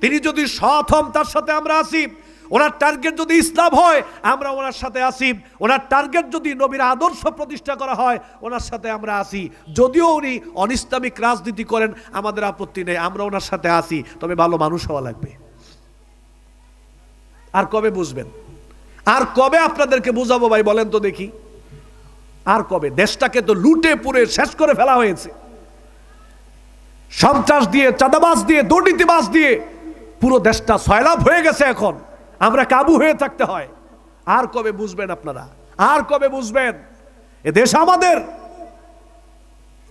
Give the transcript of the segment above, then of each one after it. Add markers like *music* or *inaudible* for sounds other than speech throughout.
তিনি যদি সৎ হন, তার সাথে আমরা আসি। ওনার টার্গেট যদি ইসলাম হয়, আমরা ওনার সাথে আসি। ওনার টার্গেট যদি নবীর আদর্শ প্রতিষ্ঠা করা হয়, ওনার সাথে আমরা আসি। যদিও উনি অনিস্তামিক রাজনীতি করেন, আমাদের আপত্তি নেই, আমরা ওনার সাথে আসি। তবে ভালো মানুষ হওয়া লাগবে। আর কবে বুঝবেন? আর কবে আপনাদেরকে বুঝাবো ভাই, বলেন তো দেখি। আর কবে? দেশটাকে তো লুটে পুড়ে শেষ করে ফেলা হয়েছে। সন্ত্রাস দিয়ে, চাঁদাবাজ দিয়ে, দুর্নীতিবাজ দিয়ে পুরো দেশটা সয়লাভ হয়ে গেছে এখন। আমরা কাবু হয়ে থাকতে হয়। আর কবে বুঝবেন আপনারা? আর কবে বুঝবেন? এ দেশ আমাদের।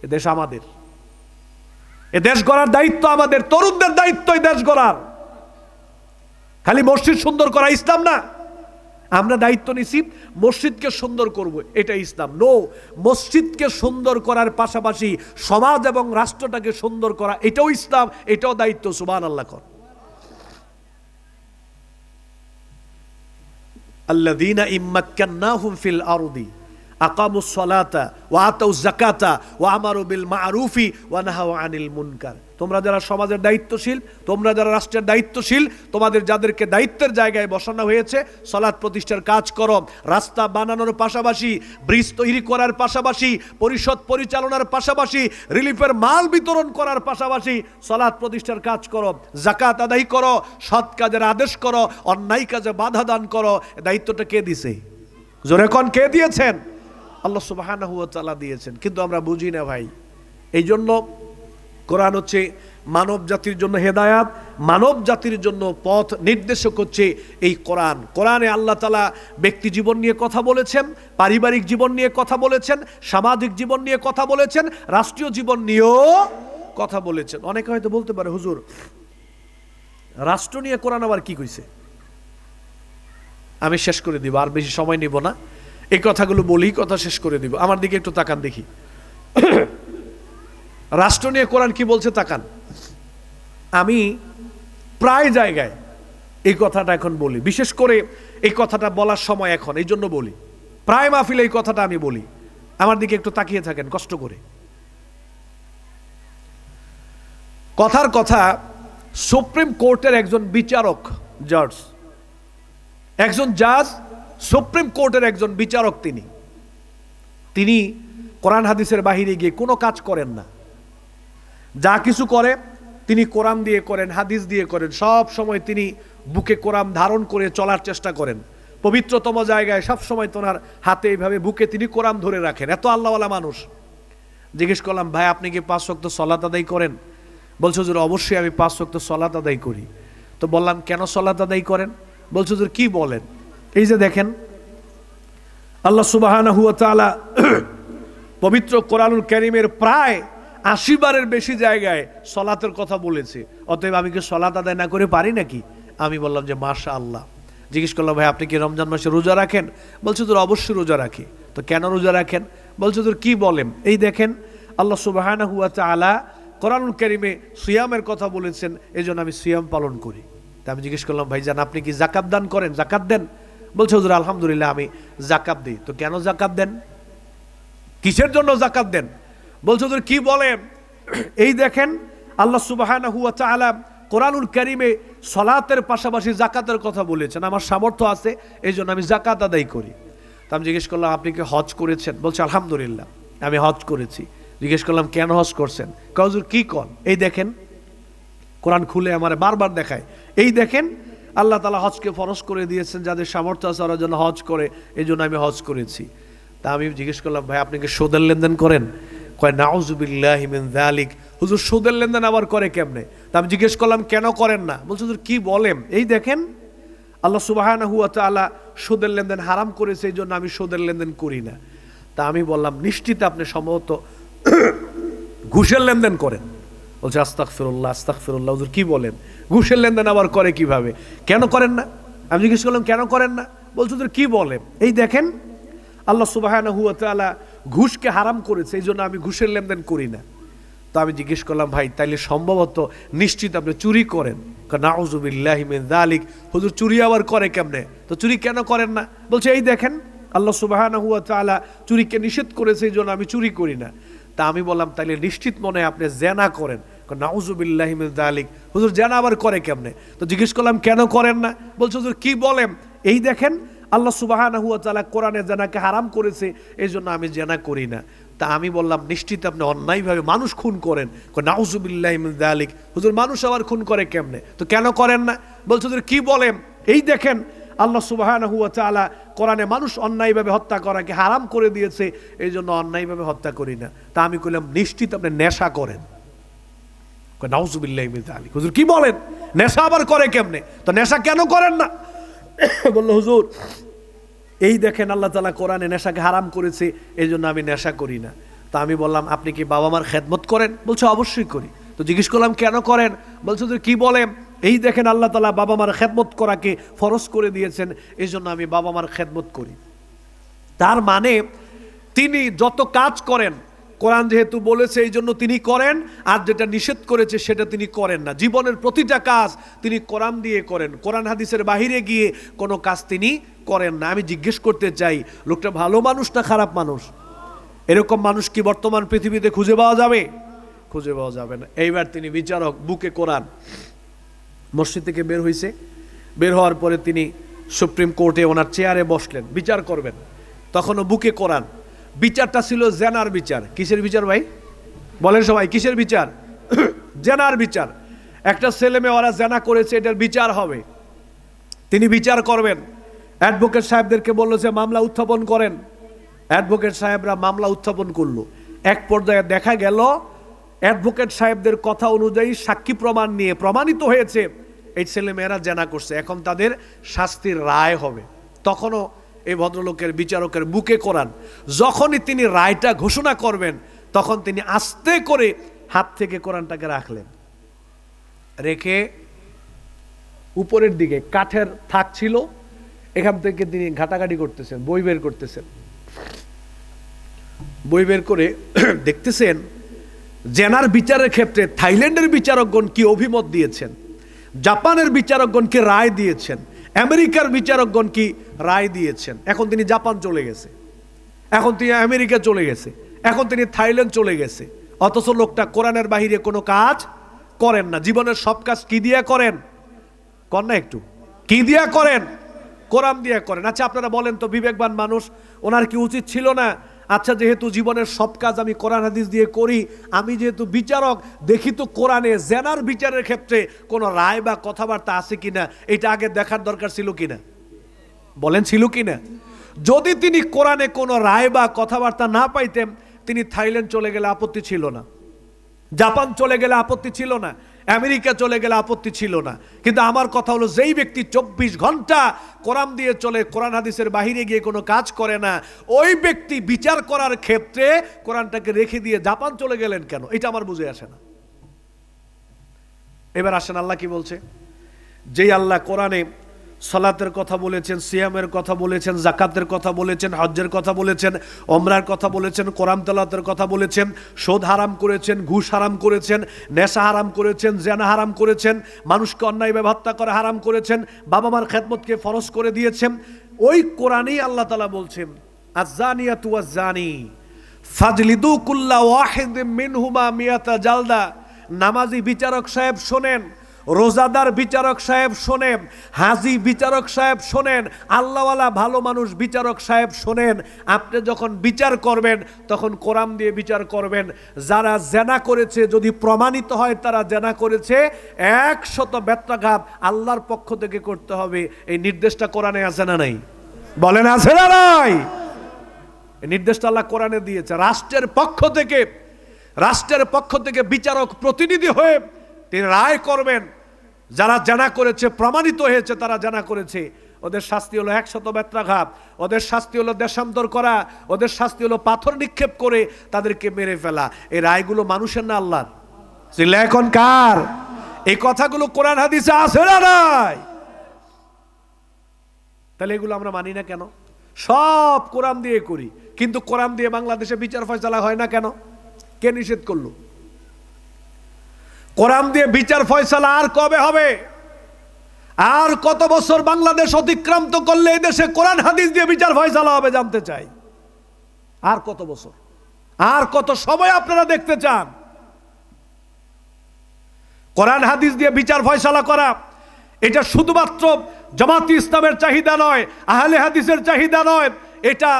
এ দেশ আমাদের। এ দেশ গড়ার দায়িত্ব আমাদের। তরুণদের দায়িত্ব এই দেশ গড়ার। খালি মসজিদ সুন্দর করা ইসলাম না। আমরা দায়িত্ব নিছি মসজিদকে সুন্দর করব এটা ইসলাম। নো মসজিদকে সুন্দর করার পাশাপাশি সমাজ এবং রাষ্ট্রটাকে সুন্দর করা, এটাও ইসলাম, এটাও দায়িত্ব সুবান আল্লাহ কর। الذين إن مكناهم في الأرض أقاموا الصلاة وآتوا الزكاة وأمروا بالمعروف ونهوا عن المنكر. তোমরা যারা সমাজের দায়িত্বশীল, তোমরা যারা রাষ্ট্রের দায়িত্বশীল, তোমাদের যাদেরকে দায়িত্বের জায়গায় বসানো হয়েছে সলাৎ প্রতিষ্ঠার কাজ করো। রাস্তা বানানোর পাশাপাশি, ব্রিজ তৈরি করার পাশাপাশি, পরিষদ পরিচালনার পাশাপাশি, রিলিফের মাল বিতরণ করার পাশাপাশি সলাৎ প্রতিষ্ঠার কাজ করো। জাকাত আদায় করো, সৎ কাজের আদেশ করো, অন্যায় কাজে বাধা দান করো। দায়িত্বটা কে দিছে? জোরে কন কে দিয়েছেন? আল্লাহ ওয়া দিয়েছেন। কিন্তু আমরা বুঝি না ভাই। এই জন্য কোরআন হচ্ছে মানব জাতির জন্য হেদায়াত, মানব জাতির জন্য পথ নির্দেশক হচ্ছে এই কোরআন। কোরআনে আল্লাহ তালা ব্যক্তি জীবন নিয়ে কথা বলেছেন, পারিবারিক জীবন নিয়ে কথা বলেছেন, সামাজিক জীবন নিয়ে কথা বলেছেন, রাষ্ট্রীয় জীবন নিয়েও কথা বলেছেন। অনেকে হয়তো বলতে পারে, হুজুর, রাষ্ট্র নিয়ে কোরআন আবার কি কইছে? আমি শেষ করে দিব, আর বেশি সময় নিব না। এই কথাগুলো বলি, কথা শেষ করে দিব। আমার দিকে একটু তাকান দেখি। রাষ্ট্র নিয়ে কোরআন কি বলছে তাকান। আমি প্রায় জায়গায় এই কথাটা এখন বলি। বিশেষ করে এই কথাটা বলার সময় এখন, এই জন্য বলি। প্রায় মাহফিলে এই কথাটা আমি বলি। আমার দিকে একটু তাকিয়ে থাকেন, কষ্ট করে। কথার কথা, সুপ্রিম কোর্টের একজন বিচারক, জজ। একজন জাজ, সুপ্রিম কোর্টের একজন বিচারক তিনি। তিনি কোরআন হাদিসের বাহিরে গিয়ে কোনো কাজ করেন না। যা কিছু করে, তিনি কোরআন দিয়ে করেন, হাদিস দিয়ে করেন, সব সময় তিনি বুকে কোরআন ধারণ করে চলার চেষ্টা করেন। পবিত্রতম জায়গায় সব সময় তোনার হাতে এইভাবে বুকে তিনি কোরআন ধরে রাখেন। এত আল্লাহওয়ালা মানুষ। জিজ্ঞেস করলাম, ভাই, আপনি কি পাঁচ শক্ত সলাত আদায় করেন? বলছে, হুজুর, অবশ্যই আমি পাঁচ শক্ত সলাত আদায় করি। তো বললাম, কেন সলাত আদায় করেন? বলছে, হুজুর, কি বলেন? এই যে দেখেন, আল্লাহ তাআলা *clears throat* পবিত্র কোরআনুল করিমের প্রায় আশি বারের বেশি জায়গায় সলাতের কথা বলেছে। অতএব আমি কি সলাত আদায় না করে পারি নাকি? আমি বললাম যে মাশা আল্লাহ জিজ্ঞেস করলাম, ভাই, আপনি কি রমজান মাসে রোজা রাখেন? বলছে, তোর অবশ্যই রোজা রাখি। তো কেন রোজা রাখেন? বলছে, তোর কি বলেন? এই দেখেন, আল্লাহ সুবাহানা হুয়া তাআলা কোরআনুল করিমে সিয়ামের কথা বলেছেন এই জন্য আমি সিয়াম পালন করি। তা আমি জিজ্ঞেস করলাম, ভাই ভাইজান আপনি কি জাকাত দান করেন? জাকাত দেন। বলছে, হুজুর, আলহামদুলিল্লাহ, আমি জাকাত দিই। তো কেন জাকাত দেন? কিসের জন্য জাকাত দেন? বলছে, হুজুর, কি বলে? এই দেখেন, আল্লাহ সুবাহানা হুয়া তাআলা কোরআনুল করিমে সলাতের পাশাপাশি জাকাতের কথা বলেছেন। আমার সামর্থ্য আছে, এই জন্য আমি জাকাত আদায় করি। তা আমি জিজ্ঞেস করলাম, আপনি কি হজ করেছেন? বলছে, আলহামদুলিল্লাহ, আমি হজ করেছি। জিজ্ঞেস করলাম, কেন হজ করছেন? কজুর কি কন? এই দেখেন, কোরআন খুলে আমার বারবার দেখায়। এই দেখেন, আল্লাহ তালা হজকে ফরজ করে দিয়েছেন, যাদের সামর্থ্য আছে ওরা যেন হজ করে, এই জন্য আমি হজ করেছি। তা আমি জিজ্ঞেস করলাম, ভাই, আপনি কি সুদের লেনদেন করেন? কয় নাউজুবিল্লাহ মিন যালিক। হুজুর সুদের লেনদেন আবার করে কেমনে? তা আমি জিজ্ঞেস করলাম, কেন করেন না? বলছে, হুজুর, কি বলেন? এই দেখেন, আল্লাহ সুবাহানা হুয়া তাআলা সুদের লেনদেন হারাম করেছে, এই জন্য আমি সুদের লেনদেন করি না। তা আমি বললাম, নিশ্চিত আপনি সম্ভবত ঘুষের লেনদেন করেন। বলছে আস্তাক ফিরুল্লাহ আস্তাক ফিরুল্লাহ হুজুর, কি বলেন? ঘুষের লেনদেন আবার করে কীভাবে? কেন করেন না? আমি জিজ্ঞেস করলাম, কেন করেন না? বলছে, হুজুর, কি বলেন? এই দেখেন, আল্লাহ সুবাহানা হুয়া তাআলা ঘুষকে হারাম করেছে, এই জন্য আমি ঘুষের লেনদেন করি না। তো আমি জিজ্ঞেস করলাম, ভাই, তাইলে সম্ভবত নিশ্চিত আপনি চুরি করেন? নাউজুবিল্লাহ যালিক। হুজুর, চুরি আবার করে কেমনে? তো চুরি কেন করেন না? বলছে, এই দেখেন, আল্লাহ তাআলা চুরিকে নিষেধ করেছে, এই জন্য আমি চুরি করি না। তা আমি বললাম, তাইলে নিশ্চিত মনে আপনি জেনা করেন? নাউজুবিল্লাহ আলিক হুজুর, জেনা আবার করে কেমনে? তো জিজ্ঞেস করলাম, কেন করেন না? বলছে, হুজুর, কি বলেন? এই দেখেন আল্লাহ সুবাহ কোরআনে জেনাকে হারাম করেছে এই জন্য আমি জেনা করি না। তা আমি বললাম, নিশ্চিত আপনি অন্যায়ভাবে মানুষ খুন করেন। নাউজুবিল্লাহ আলিক হুজুর, মানুষ আবার খুন করে কেমনে? তো কেন করেন না? বলছে, হুজুর, কি বলেন? এই দেখেন, আল্লাহ সুবাহ কোরআনে মানুষ অন্যায়ভাবে হত্যা করাকে হারাম করে দিয়েছে এই জন্য অন্যায়ভাবে হত্যা করি না। তা আমি কইলাম, নিশ্চিত আপনি নেশা করেন। নাউজুবিল্লাহ আলী হুজুর, কি বলেন? নেশা আবার করে কেমনে? তো নেশা কেন করেন না? *coughs* বলল, হুজুর, এই দেখেন আল্লাহ তালা কোরআনে নেশাকে হারাম করেছে এই জন্য আমি নেশা করি না। তা আমি বললাম, আপনি কি বাবা মার খেদমত করেন? বলছে, অবশ্যই করি। তো জিজ্ঞেস করলাম, কেন করেন? বলছে যে কি বলেন? এই দেখেন আল্লাহ তালা বাবা মার খেদমত করাকে ফরজ করে দিয়েছেন এই জন্য আমি বাবা মার খেদমত করি। তার মানে তিনি যত কাজ করেন কোরআন যেহেতু বলেছে, এই জন্য তিনি করেন, আর যেটা নিষেধ করেছে সেটা তিনি করেন না। জীবনের প্রতিটা কাজ তিনি কোরআন দিয়ে করেন। কোরআন হাদিসের বাহিরে গিয়ে কোনো কাজ তিনি করেন না। আমি জিজ্ঞেস করতে চাই, লোকটা ভালো মানুষ না খারাপ মানুষ? এরকম মানুষ কি বর্তমান পৃথিবীতে খুঁজে পাওয়া যাবে? খুঁজে পাওয়া যাবে না। এইবার তিনি বিচারক, বুকে কোরআন। মসজিদ থেকে বের হয়েছে বের হওয়ার পরে তিনি সুপ্রিম কোর্টে ওনার চেয়ারে বসলেন। বিচার করবেন। তখনও বুকে কোরআন। বিচারটা ছিল জেনার বিচার। কিসের বিচার ভাই? বলেন সবাই, কিসের বিচার? *clears throat* জেনার বিচার। একটা ছেলে মেয়ে, ওরা জেনা করেছে, এটার বিচার হবে। তিনি বিচার করবেন। অ্যাডভোকেট সাহেবদেরকে বলল যে, মামলা উত্থাপন করেন। অ্যাডভোকেট সাহেবরা মামলা উত্থাপন করল। এক পর্যায়ে দেখা গেল, অ্যাডভোকেট সাহেবদের কথা অনুযায়ী সাক্ষী প্রমাণ নিয়ে প্রমাণিত হয়েছে, এই ছেলে মেয়েরা জেনা করছে। এখন তাদের শাস্তির রায় হবে। তখনও এই ভদ্রলোকের বিচারকের বুকে করান। যখনই তিনি রায়টা ঘোষণা করবেন, তখন তিনি আস্তে করে হাত থেকে কোরআনটাকে রাখলেন। রেখে উপরের দিকে, কাঠের থাক ছিল, এখান থেকে তিনি ঘাটাঘাটি করতেছেন, বই বের করতেছেন। বই বের করে *clears throat* দেখতেছেন, জেনার বিচারের ক্ষেত্রে থাইল্যান্ডের বিচারকগণ কি অভিমত দিয়েছেন? জাপানের বিচারকগণ কি রায় দিয়েছেন? আমেরিকার বিচারকগণ কি রায় দিয়েছেন। এখন তিনি জাপান চলে গেছে। এখন তিনি আমেরিকা চলে গেছে। এখন তিনি থাইল্যান্ড চলে গেছে। অথচ লোকটা কোরআনের বাহিরে কোনো কাজ করেন না। জীবনের সব কাজ কি দিয়া করেন? কর না একটু। কি দিয়া করেন? কোরআন দিয়া করেন। আচ্ছা আপনারা বলেন তো, বিবেকবান মানুষ, ওনার কি উচিত ছিল না আচ্ছা যেহেতু জীবনের সব কাজ আমি কোরআন, হাদিস দিয়ে করি, আমি যেহেতু বিচারক, দেখি তো কোরআনে জেনার বিচারের ক্ষেত্রে কোনো রায় বা কথাবার্তা আছে কি না এটা আগে দেখার দরকার ছিল কি না বলেন, ছিল কি না যদি তিনি কোরআনে কোনো রায় বা কথাবার্তা না পাইতেন, তিনি থাইল্যান্ড চলে গেলে আপত্তি ছিল না। জাপান চলে গেলে আপত্তি ছিল না। আমেরিকা চলে গেলে আপত্তি ছিল না। কিন্তু আমার কথা হলো, যেই ব্যক্তি চব্বিশ ঘণ্টা কোরআন দিয়ে চলে, কোরআন হাদিসের বাহিরে গিয়ে কোনো কাজ করে না, ওই ব্যক্তি বিচার করার ক্ষেত্রে কোরআনটাকে রেখে দিয়ে জাপান চলে গেলেন কেন? এটা আমার বুঝে আসে না। এবার আসেন, আল্লাহ কি বলছে? যেই আল্লাহ কোরআনে সলাতের কথা বলেছেন, সিয়ামের কথা বলেছেন জাকাতের কথা বলেছেন, হজ্জের কথা বলেছেন অমরার কথা বলেছেন, কোরআন তালাতের কথা বলেছেন, সোদ হারাম করেছেন, ঘুষ হারাম করেছেন, নেশা হারাম করেছেন, জেনা হারাম করেছেন, মানুষকে অন্যায়ভাবে হত্যা করে হারাম করেছেন বাবা মার খেদমতকে ফরজ করে দিয়েছেন। ওই কোরআনেই আল্লাহ তালা বলছেন আজানিয়া তু আজানি ফাজলিদু কুল্লা ওয়াহিদ মিনহুমা মিয়াতা জালদা। নামাজি বিচারক সাহেব শোনেন রোজাদার বিচারক সাহেব শোনেন, হাজি বিচারক সাহেব শোনেন, আল্লাহওয়ালা ভালো মানুষ বিচারক সাহেব শোনেন, আপনি যখন বিচার করবেন, তখন কোরআন দিয়ে বিচার করবেন। যারা জেনা করেছে, যদি প্রমাণিত হয়, তারা জেনা করেছে, একশত ব্যত্রাঘাত আল্লাহর পক্ষ থেকে করতে হবে। এই নির্দেশটা কোরআনে আছে না নাই? বলেন, আছে না নাই? নির্দেশটা আল্লাহ কোরআনে দিয়েছে। রাষ্ট্রের পক্ষ থেকে, রাষ্ট্রের পক্ষ থেকে বিচারক প্রতিনিধি হয়ে তিনি রায় করবেন। যারা জানা করেছে, প্রমাণিত হয়েছে, তারা জানা করেছে। ওদের শাস্তি হলো একশত ব্যত্রাঘাত ওদের শাস্তি হলো দেশান্তর করা, ওদের শাস্তি হলো পাথর নিক্ষেপ করে তাদেরকে মেরে ফেলা। এই রায়গুলো মানুষের না আল্লাহর? চিল্লা এখন কার? এই কথাগুলো কোরআন হাদিসে আছে না নাই? তাহলে এগুলো আমরা মানি না কেন? সব কোরআন দিয়ে করি, কিন্তু কোরআন দিয়ে বাংলাদেশে বিচার ফয়সালা হয় না কেন? কে নিষেধ করল? কোরআন দিয়ে বিচার ফয়সালা আর কবে হবে? আর কত বছর বাংলাদেশ অতিক্রান্ত করলে দেশে কোরআন হাদিস দিয়ে বিচার ফয়সালা হবে জানতে চাই? আর কত বছর? আর কত সময় আপনারা দেখতে চান? কোরআন হাদিস দিয়ে বিচার ফয়সালা করা, এটা শুধুমাত্র জামাতি ইসলামের চাহিদা নয়, আহলে হাদিসের চাহিদা নয়, এটা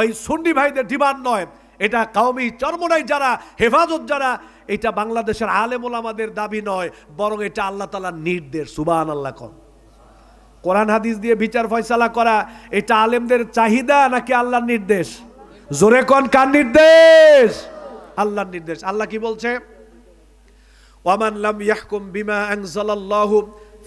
ওই সুন্নি ভাইদের ডিমান্ড নয়। এটা কাউমি চরমনাই যারা, হেফাজত যারা, এটা বাংলাদেশের আলেমুল আমাদের দাবি নয়, বরং এটা আল্লাহ তালার নির্দেশ সুবাহ আল্লাহ কন। কোরআন হাদিস দিয়ে বিচার ফয়সালা করা, এটা আলেমদের চাহিদা নাকি আল্লাহর নির্দেশ? জোরে কন, কার নির্দেশ? আল্লাহর নির্দেশ। আল্লাহ কি বলছে? ওয়ামান লাম ইয়াহকুম বিমা আনজালাল্লাহু,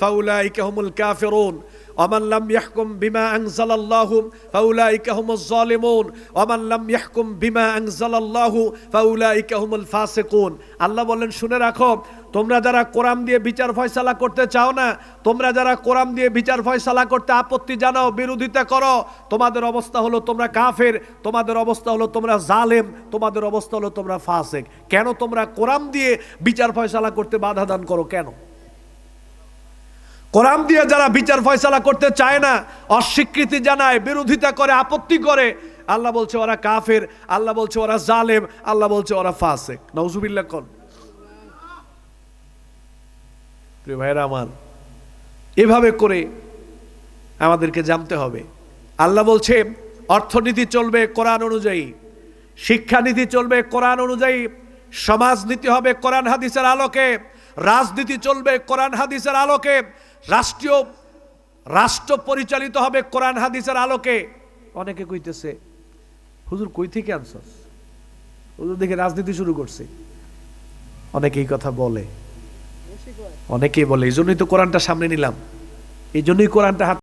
ফাউলাইকা হুমুল কাফিরুন। ওয়ামান লাম ইয়াহকুম বিমা আনজালাল্লাহু ফাউলাইকা হুমুজ জালিমুন। ওয়ামান লাম ইয়াহকুম বিমা আনজালাল্লাহু ফাউলাইকা হুমুল ফাসিকুন। আল্লাহ বলেন শুনে রাখো, তোমরা যারা কোরআন দিয়ে বিচার ফয়সালা করতে চাও না, তোমরা যারা কোরআন দিয়ে বিচার ফয়সালা করতে আপত্তি জানাও, বিরোধিতা করো, তোমাদের অবস্থা হলো তোমরা কাফের, তোমাদের অবস্থা হলো তোমরা জালেম, তোমাদের অবস্থা হলো তোমরা ফাসেক। কেন তোমরা কোরআন দিয়ে বিচার ফয়সালা করতে বাধা দান করো? কেন? কোরআন দিয়ে যারা বিচার ফয়সালা করতে চায় না, অস্বীকৃতি জানায়, বিরোধিতা করে, আপত্তি করে, আল্লাহ বলছে ওরা কাফের, আল্লাহ বলছে ওরা জালেম, আল্লাহ বলছে ওরা ফাসেক। নওজুবিল্লাহ কন প্রিয় ভাইরা আমার, এভাবে করে আমাদেরকে জানতে হবে। আল্লাহ বলছে, অর্থনীতি চলবে কোরআন অনুযায়ী, শিক্ষানীতি চলবে কোরআন অনুযায়ী, সমাজনীতি হবে কোরআন হাদিসের আলোকে, রাজনীতি চলবে কোরআন হাদিসের আলোকে রাষ্ট্রীয় রাষ্ট্র পরিচালিত হবে কোরআন হাদিসের আলোকে। অনেকে কইতেছে, হুজুর কই থেকে আনছস? হুজুর দেখে রাজনীতি শুরু করছে। অনেকে এই কথা বলে। অনেকেই বলে, এই জন্যই তো কোরআনটা সামনে নিলাম। এই জন্যই কোরআনটা হাত